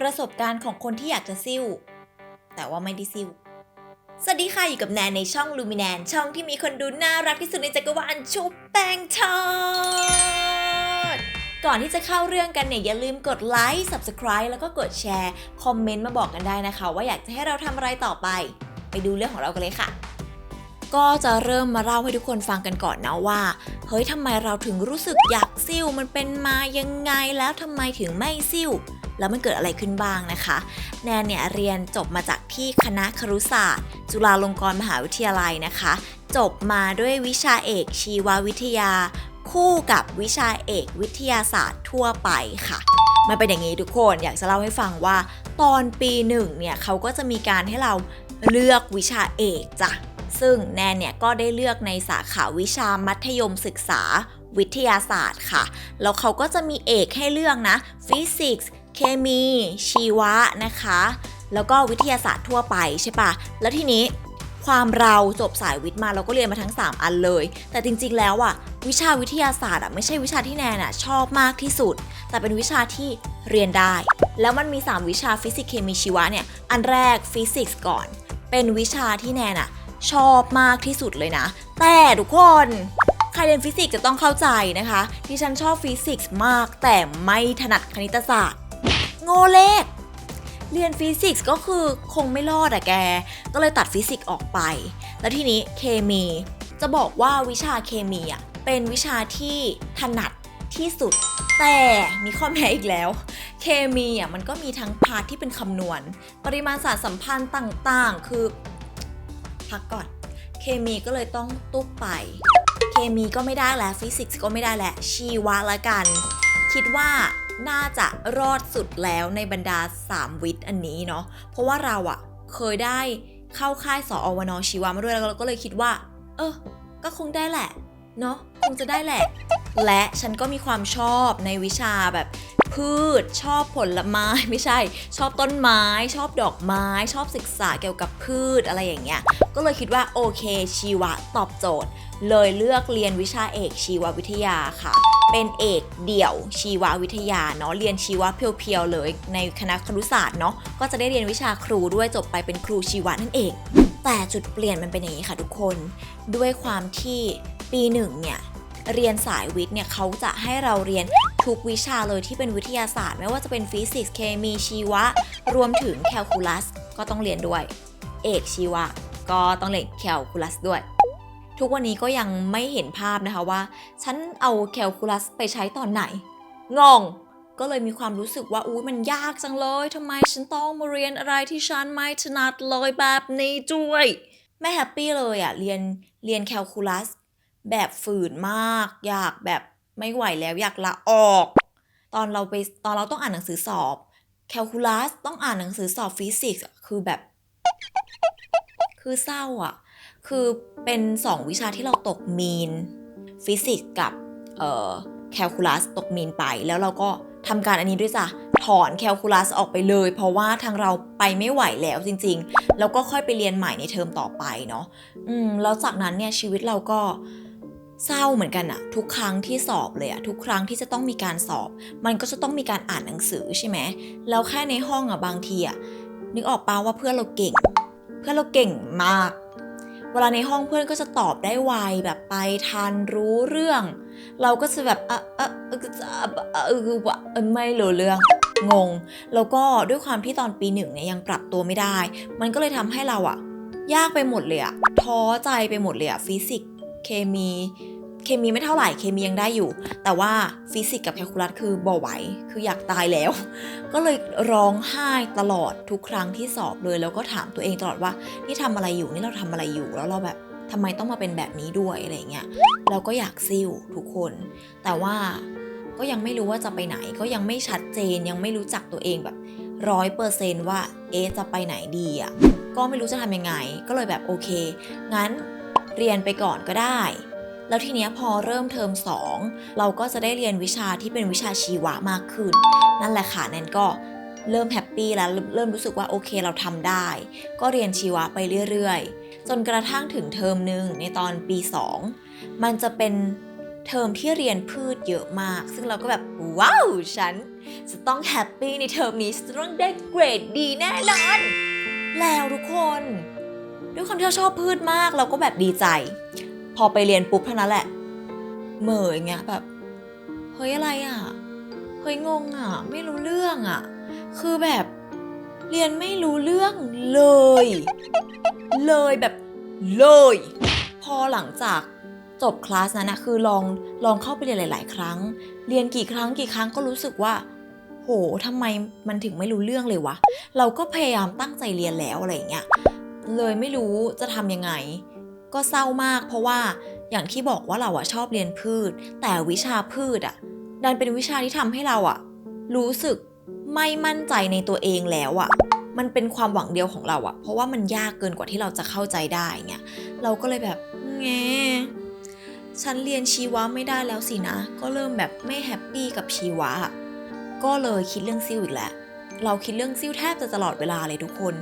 ประสบการณ์ของคนที่อยากจะซิ่ว แต่ว่าไม่ได้ซิ่ว สวัสดีค่ะ อยู่กับแนนในช่องลูมิแนนช่องที่มีคนดูน่ารักที่สุดในจักรวาลชุบแป้งทอดก่อนที่จะเข้าเรื่องกันเนี่ยอย่าลืมกดไลค์ subscribe แล้วก็กดแชร์ คอมเมนต์มาบอกกันได้นะคะ ว่าอยากจะให้เราทำอะไรต่อไป ไปดูเรื่องของเรากันเลยค่ะ ก็จะเริ่มมาเล่าให้ทุกคนฟังกันก่อนนะว่า เฮ้ยทำไมเราถึงรู้สึกอยากซิ่วมันเป็นมายังไงแล้วทำไมถึงไม่ซิ่ว แล้วมันเกิดอะไรขึ้นบ้างนะคะ แนนเนี่ยเรียนจบมาจากที่คณะครุศาสตร์ จุฬาลงกรณ์มหาวิทยาลัยนะคะ จบมาด้วยวิชาเอกชีววิทยา คู่กับวิชาเอกวิทยาศาสตร์ทั่วไปค่ะมันเป็นอย่างนี้ทุกคนอยากจะเล่าให้ฟังว่า ตอนปีหนึ่งเนี่ยเขาก็จะมีการให้เราเลือกวิชาเอกจ้ะซึ่งแนนเนี่ยก็ได้เลือกในสาขาวิชามัธยมศึกษาวิทยาศาสตร์ค่ะ แล้วเขาก็จะมีเอกให้เลือกนะฟิสิกส์ เคมี ชีวะนะคะ แล้วก็วิทยาศาสตร์ทั่วไปใช่ปะแล้วทีนี้ความเราจบสายวิทย์มาเราก็เรียนมาทั้ง 3 อันเลย แต่จริงๆแล้วอะวิชาวิทยาศาสตร์อะไม่ใช่วิชาที่แนนอะชอบมากที่สุด แต่เป็นวิชาที่เรียนได้ แล้วมันมี 3 วิชาฟิสิกส์เคมีชีวะเนี่ยอันแรกฟิสิกส์ก่อน เป็นวิชาที่แนนอะชอบมากที่สุดเลยนะ แต่ทุกคนใครเรียนฟิสิกส์จะต้องเข้าใจนะคะที่ฉันชอบฟิสิกส์มากแต่ไม่ถนัดคณิตศาสตร์ โง่เลข เรียนฟิสิกส์ก็คือคงไม่รอดอะแก ก็เลยตัดฟิสิกส์ออกไป แล้วทีนี้เคมี จะบอกว่าวิชาเคมีอะเป็นวิชาที่ถนัดที่สุด แต่มีข้อแม้อีกแล้ว เคมีอะมันก็มีทั้งพาร์ทที่เป็นคำนวณ ปริมาณสารสัมพันธ์ต่างๆ คือ พักก่อน เคมีก็เลยต้องตุ๊บไป เคมีก็ไม่ได้แล้วฟิสิกส์ก็ไม่ได้แล้วชีวะละกัน คิดว่า น่าจะรอดสุดแล้วในบรรดา 3 วิทย์อันนี้เนาะเพราะว่าเราอะเคยได้เข้าค่ายสอวนชีวะมาด้วยแล้วเราก็เลยคิดว่า เออ ก็คงได้แหละ เนาะคงจะได้แหละ และฉันก็มีความชอบในวิชาแบบ พืชชอบผลไม้ไม่ใช่ ชอบต้นไม้ ชอบดอกไม้ ชอบศึกษาเกี่ยวกับพืชอะไรอย่างเงี้ย ก็เลยคิดว่าโอเคชีวะตอบโจทย์ เลยเลือกเรียนวิชาเอกชีววิทยาค่ะ เป็นเอกเดี่ยวชีววิทยาเนาะเรียนชีวะเพียวๆเลย ในคณะครุศาสตร์เนาะก็จะได้เรียนวิชาครูด้วยจบไปเป็นครูชีวะนั่นเอง แต่จุดเปลี่ยนมันเป็นอย่างนี้ค่ะทุกคน ด้วยความที่ปีหนึ่งเนี่ยเรียนสายวิทย์เนี่ยเขาจะให้เราเรียนทุกวิชาเลยที่เป็นวิทยาศาสตร์ ไม่ว่าจะเป็นฟิสิกส์เคมีชีวะ รวมถึงแคลคูลัสก็ต้องเรียนด้วย เอกชีวะ ก็ต้องเรียนแคลคูลัสด้วย ทุกวันนี้ก็ยังไม่เห็นภาพนะคะว่า ฉันเอาแคลคูลัสไปใช้ตอนไหน งง ก็เลยมีความรู้สึกว่าอุ้ยมันยากจังเลยทำไมฉันต้องมาเรียนอะไรที่ฉันไม่ถนัดเลยแบบนี้ด้วยไม่แฮปปี้เลยอะเรียนเรียนแคลคูลัส แบบฝืนมาก อยากแบบไม่ไหวแล้วอยากลาออก ตอนเราไปตอนเราต้องอ่านหนังสือสอบแคลคูลัสต้องอ่านหนังสือสอบฟิสิกส์คือแบบ คือเศร้าอะ คือเป็นสองวิชาที่เราตกมีน ฟิสิกส์กับเอ่อแคลคูลัสตกมีนไป แล้วเราก็ทำการอันนี้ด้วยจ้ะถอนแคลคูลัสออกไปเลย เพราะว่าทางเราไปไม่ไหวแล้วจริงๆ แล้วก็ค่อยไปเรียนใหม่ในเทอมต่อไปเนาะอืมแล้วจากนั้นเนี่ยชีวิตเราก็เศร้าเหมือนกันอะทุกครั้งที่สอบเลยอะทุกครั้งที่จะต้องมีการสอบ มันก็จะต้องมีการอ่านหนังสือใช่ไหมแล้วแค่ในห้องอะบางทีอะนึกออกปาว่าเพื่อนเราเก่ง เพื่อนเราเก่งมาก เวลาในห้องเพื่อนก็จะตอบได้ไวแบบไปทันรู้เรื่อง เราก็จะแบบเออเออเออไม่รู้เรื่องงง แล้วก็ด้วยความที่ตอนปีหนึ่งเนี่ยยังปรับตัวไม่ได้ มันก็เลยทำให้เราอะยากไปหมดเลยอะท้อใจไปหมดเลยอะฟิสิกส์เคมี เคมีไม่เท่าไหร่เคมียังได้อยู่ แต่ว่าฟิสิกส์กับแคลคูลัสคือบ่ไหวคืออยากตายแล้ว ก็เลยร้องไห้ตลอดทุกครั้งที่สอบเลย แล้วก็ถามตัวเองตลอดว่า นี่ทำอะไรอยู่นี่เราทำอะไรอยู่แล้วเราแบบทำไมต้องมาเป็นแบบนี้ด้วยอะไรเงี้ยเราก็อยากซิ่วทุกคน แต่ว่าก็ยังไม่รู้ว่าจะไปไหน ก็ยังไม่ชัดเจนยังไม่รู้จักตัวเองแบบร้อยเปอร์เซนต์ว่าเอ๊จะไปไหนดีอะ่ะก็ไม่รู้จะทำยังไง ก็เลยแบบโอเค งั้นเรียนไปก่อนก็ได้ แล้วทีเนี้ยพอเริ่มเทอม2 เราก็จะได้เรียนวิชาที่เป็นวิชาชีวะมากขึ้น นั่นแหละค่ะแนนก็เริ่มแฮปปี้แล้วเริ่มรู้สึกว่าโอเคเราทำได้ ก็เรียนชีวะไปเรื่อยๆ จนกระทั่งถึงเทอมหนึ่งในตอนปี 2 มันจะเป็นเทอมที่เรียนพืชเยอะมาก ซึ่งเราก็แบบว้าวฉัน จะต้องแฮปปี้ในเทอมนี้จะต้องได้เกรดดีแน่นอน แล้วทุกคน ด้วยความที่เราชอบพืชมากเราก็แบบดีใจ พอไปเรียนปุ๊บเท่านั้นแหละเหม่ออย่างเงี้ยแบบเฮ้ยอะไรอะเฮ้ยงงอะ ไม่รู้เรื่องอะ คือแบบเรียนไม่รู้เรื่องเลย เลยแบบเลย พอหลังจากจบคลาสนั้นนะคือลองลองเข้าไปเรียนหลาย ๆ ครั้ง เรียนกี่ครั้งกี่ครั้งก็รู้สึกว่า โหทำไมมันถึงไม่รู้เรื่องเลยวะ เราก็พยายามตั้งใจเรียนแล้วอะไรเงี้ย เลยไม่รู้จะทำยังไง ก็เศร้ามากเพราะว่าอย่างที่บอกว่าเราอะชอบเรียนพืช แต่วิชาพืชอะดันเป็นวิชาที่ทำให้เราอะรู้สึกไม่มั่นใจในตัวเองแล้วอะมันเป็นความหวังเดียวของเราอะเพราะว่ามันยากเกินกว่าที่เราจะเข้าใจได้เงี้ยเราก็เลยแบบแงฉันเรียนชีวะไม่ได้แล้วสินะ ก็เริ่มแบบไม่แฮปปี้กับชีวะอะก็เลยคิดเรื่องซิ่วอีกแล้วเราคิดเรื่องซิ่วแทบจะตลอดเวลาเลยทุกคน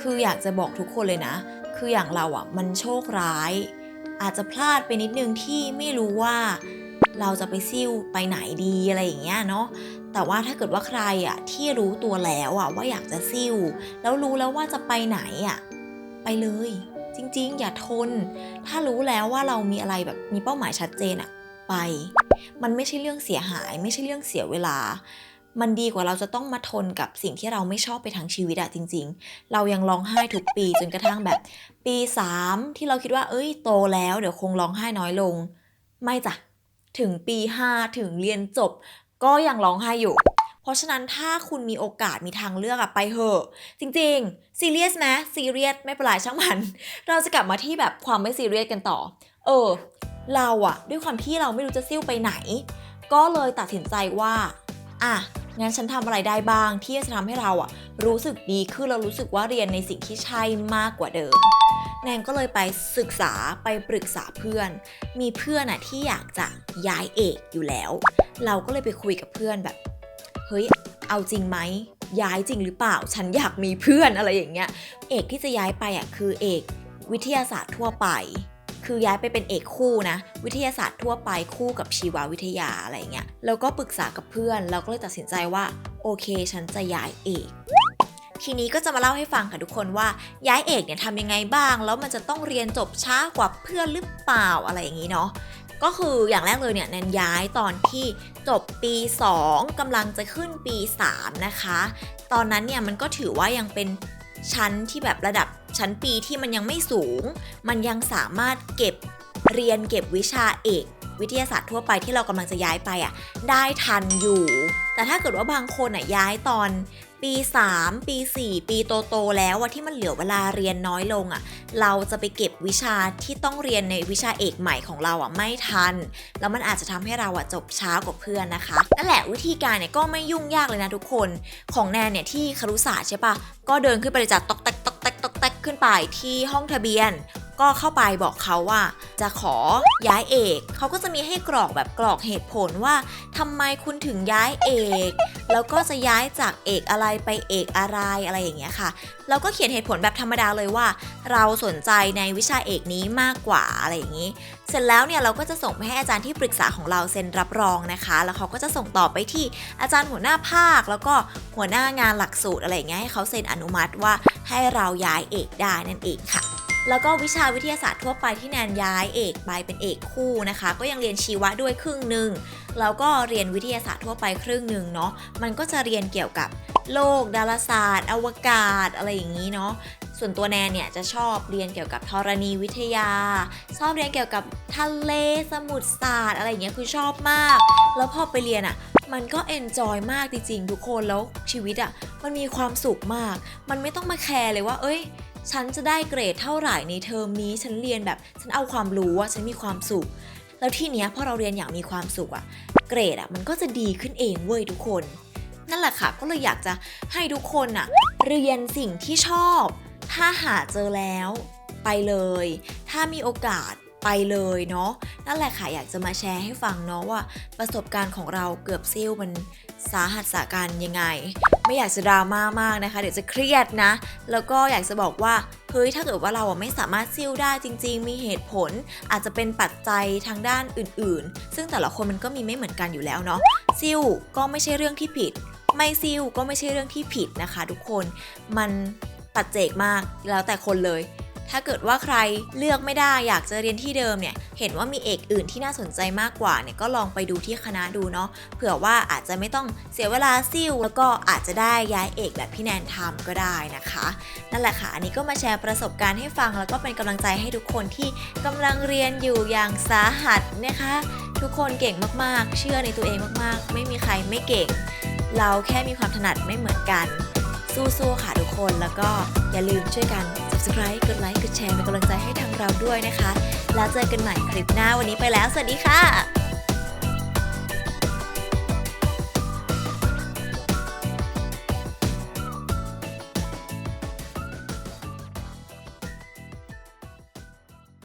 คืออยากจะบอกทุกคนเลยนะ คืออย่างเราอะมันโชคร้าย อาจจะพลาดไปนิดนึงที่ไม่รู้ว่าเราจะไปซิ่วไปไหนดีอะไรอย่างเงี้ยเนาะ แต่ว่าถ้าเกิดว่าใครอะที่รู้ตัวแล้วอะว่าอยากจะซิ่วแล้วรู้แล้วว่าจะไปไหนอะไปเลย จริงๆ อย่าทน ถ้ารู้แล้วว่าเรามีอะไรแบบมีเป้าหมายชัดเจนอะไป มันไม่ใช่เรื่องเสียหาย ไม่ใช่เรื่องเสียเวลา มันดีกว่าเราจะต้องมาทนกับสิ่งที่เราไม่ชอบไปทั้งชีวิตอะจริง ๆ เรายังร้องไห้ทุกปีจนกระทั่งแบบ ปี 3 ที่เราคิดว่า เอ้ยโตแล้วเดี๋ยวคงร้องไห้น้อยลง ไม่จ้ะถึงปี 5 ถึงเรียนจบ ก็ยังร้องไห้อยู่ เพราะฉะนั้นถ้าคุณมีโอกาสมีทางเลือกอะไปเถอะ จริงๆซีเรียสไหมซีเรียสไม่เป็นไรช่างมัน เราจะกลับมาที่แบบความไม่ซีเรียสกันต่อ เออ เราอะด้วยความที่เราไม่รู้จะซิ่วไปไหน ก็เลยตัดสินใจว่า อะ งั้นฉันทำอะไรได้บ้าง ที่จะทำให้เราอะรู้สึกดีขึ้นเรารู้สึกว่าเรียนในสิ่งที่ใช่มากกว่าเดิม แนนก็เลยไปศึกษาไปปรึกษาเพื่อน มีเพื่อนอะที่อยากจะย้ายเอกอยู่แล้ว เราก็เลยไปคุยกับเพื่อนแบบ เฮ้ย เอาจริงไหมย้ายจริงหรือเปล่า ฉันอยากมีเพื่อนอะไรอย่างเงี้ย เอกที่จะย้ายไปอะคือเอกวิทยาศาสตร์ทั่วไป คือย้ายไปเป็นเอกคู่นะ วิทยาศาสตร์ทั่วไปคู่กับชีววิทยาอะไรเงี้ยแล้วก็ปรึกษากับเพื่อนเราก็เลยตัดสินใจว่าโอเค ฉันจะย้ายเอกทีนี้ก็จะมาเล่าให้ฟังค่ะทุกคนว่าย้ายเอกเนี่ยทำยังไงบ้าง แล้วมันจะต้องเรียนจบช้ากว่าเพื่อนหรือเปล่าอะไรอย่างนี้เนาะก็คืออย่างแรกเลยเนี่ยแนนย้ายตอนที่จบปี 2กำลังจะขึ้นปี 3 นะคะ ตอนนั้นเนี่ยมันก็ถือว่ายังเป็น ชั้นที่แบบระดับชั้นปีที่มันยังไม่สูง มันยังสามารถเก็บเรียนเก็บวิชาเอกวิทยาศาสตร์ทั่วไปที่เรากำลังจะย้ายไปอะได้ทันอยู่ แต่ถ้าเกิดว่าบางคนอะย้ายตอน ปี 3 ปี 4 ปีโตๆแล้วอะที่มันเหลือเวลาเรียนน้อยลงอะเราจะไปเก็บวิชาที่ต้องเรียนในวิชาเอกใหม่ของเราอะไม่ทัน แล้วมันอาจจะทำให้เราอะจบช้ากว่าเพื่อนนะคะนั่นแหละวิธีการเนี่ยก็ไม่ยุ่งยากเลยนะทุกคนของแนนเนี่ยที่ครุศาสตร์ใช่ปะก็เดินขึ้นไปเลยจากตอกแตกตอกแตกตอกแตกขึ้นไปที่ห้องทะเบียน ก็เข้าไปบอกเขาว่า จะขอย้ายเอก เขาก็จะมีให้กรอกแบบกรอกเหตุผลว่าทำไมคุณถึงย้ายเอก แล้วก็จะย้ายจากเอกอะไรไปเอกอะไรอะไรอย่างเงี้ยค่ะ เราก็เขียนเหตุผลแบบธรรมดาเลยว่า เราสนใจในวิชาเอกนี้มากกว่าอะไรอย่างนี้ เสร็จแล้วเนี่ยเราก็จะส่งไปให้อาจารย์ที่ปรึกษาของเราเซ็นรับรองนะคะ แล้วเขาก็จะส่งต่อไปที่อาจารย์หัวหน้าภาค แล้วก็หัวหน้างานหลักสูตรอะไรอย่างเงี้ยให้เขาเซ็นอนุมัติว่าให้เราย้ายเอกได้นั่นเองค่ะ แล้วก็วิชาวิทยาศาสตร์ทั่วไปที่แนนย้ายเอกไปเป็นเอกคู่นะคะ ก็ยังเรียนชีวะด้วยครึ่งหนึ่งแล้วก็เรียนวิทยาศาสตร์ทั่วไปครึ่งหนึ่งเนาะมันก็จะเรียนเกี่ยวกับโลก ดาราศาสตร์ อวกาศ อะไรอย่างนี้เนาะส่วนตัวแนนเนี่ยจะชอบเรียนเกี่ยวกับธรณีวิทยา ชอบเรียนเกี่ยวกับทะเลสมุทรศาสตร์อะไรอย่างเงี้ยคือชอบมาก แล้วพอไปเรียนอะ่ะมันก็เอนจอยมากจริงๆทุกคนแล้วชีวิตอะ่ะมันมีความสุขมาก มันไม่ต้องมาแคร์เลยว่า เอ้ย ฉันจะได้เกรดเท่าไหร่ในเทอมนี้ ฉันเรียนแบบฉันเอาความรู้ว่าฉันมีความสุข แล้วที่เนี้ยพอเราเรียนอย่างมีความสุขอะเกรดอะมันก็จะดีขึ้นเองเว้ยทุกคน นั่นแหละค่ะก็เลยอยากจะให้ทุกคนอะเรียนสิ่งที่ชอบ ถ้าหาเจอแล้วไปเลย ถ้ามีโอกาส ไปเลยเนาะนั่นแหละค่ะอยากจะมาแชร์ให้ฟังเนาะว่า ประสบการณ์ของเราเกือบซิ่วมันสาหัสสาการยังไง ไม่อยากจะดราม่ามากนะคะ เดี๋ยวจะเครียดนะ แล้วก็อยากจะบอกว่าเฮ้ยถ้าเกิดว่าเราไม่สามารถซิ่วได้จริง ๆ มีเหตุผล อาจจะเป็นปัจจัยทางด้านอื่น ๆ ซึ่งแต่ละคนมันก็มีไม่เหมือนกันอยู่แล้วเนาะซิ่วก็ไม่ใช่เรื่องที่ผิด ไม่ซิ่วก็ไม่ใช่เรื่องที่ผิดนะคะ ทุกคนมันปัจเจกมากแล้วแต่คนเลย ถ้าเกิดว่าใครเลือกไม่ได้อยากจะเรียนที่เดิมเนี่ย เห็นว่ามีเอกอื่นที่น่าสนใจมากกว่าเนี่ยก็ลองไปดูที่คณะดูเนาะ เผื่อว่าอาจจะไม่ต้องเสียเวลาซิ่วแล้วก็อาจจะได้ย้ายเอกแบบพี่แนนทำก็ได้นะคะ นั่นแหละค่ะ อันนี้ก็มาแชร์ประสบการณ์ให้ฟัง แล้วก็เป็นกำลังใจให้ทุกคนที่กำลังเรียนอยู่อย่างสาหัสนะคะ ทุกคนเก่งมากๆ เชื่อในตัวเองมากๆ ไม่มีใครไม่เก่ง เราแค่มีความถนัดไม่เหมือนกัน สู้ๆค่ะทุกคนแล้วก็อย่าลืมช่วยกัน subscribe กดไลค์กดแชร์เป็นกำลังใจให้ทางเราด้วยนะคะ แล้วเจอกันใหม่คลิปหน้าวันนี้ไปแล้ว สวัสดีค่ะ